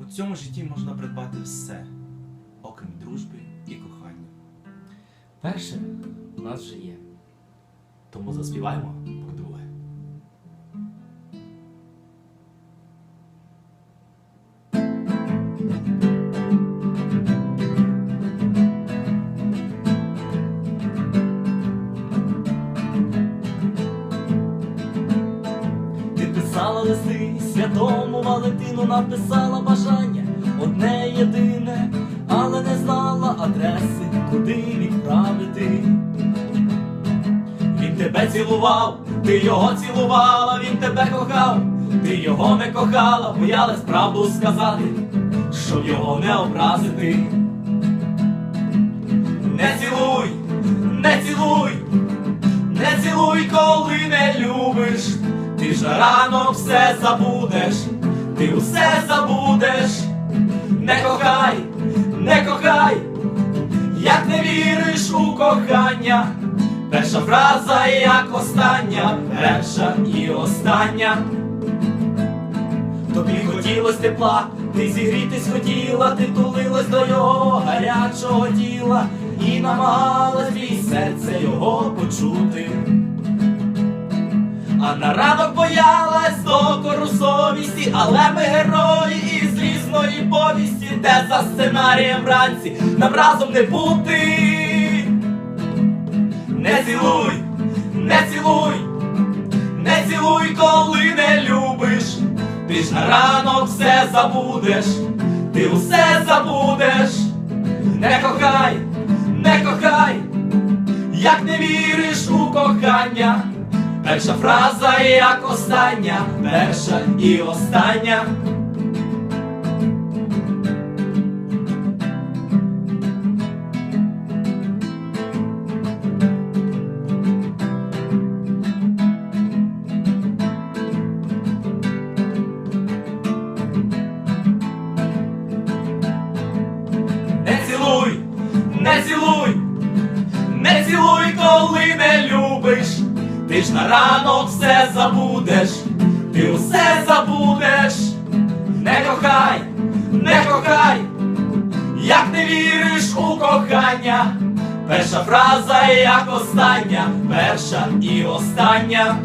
У цьому житті можна придбати все, окрім дружби і кохання. Перше у нас вже є. Тому заспіваємо писала листи святому Валентину, написала бажання одне єдине, але не знала адреси, куди відправити. Він тебе цілував, ти його цілувала, він тебе кохав, ти його не кохала, боялась правду сказати, щоб його не образити. Не цілуй, не цілуй, не цілуй, коли не любиш, ти ж ранок все забудеш, ти все забудеш, не кохай, не кохай, як не віриш у кохання, перша фраза як остання, перша і остання. Тобі хотілось тепла, ти зігрітись хотіла, ти тулилась до його гарячого тіла і намагалась твій серце його почути. А на ранок боялась докору совісті, але ми герої із різної повісті, де за сценарієм вранці нам разом не бути. Не цілуй, не цілуй, не цілуй, коли не любиш. Ти ж на ранок все забудеш, ти усе забудеш. Не кохай, не кохай, як не віриш у кохання. Перша фраза як остання, перша і остання. Ти ж на ранок все забудеш, ти усе забудеш. Не кохай, не кохай, як не віриш у кохання. Перша фраза як остання, перша і остання.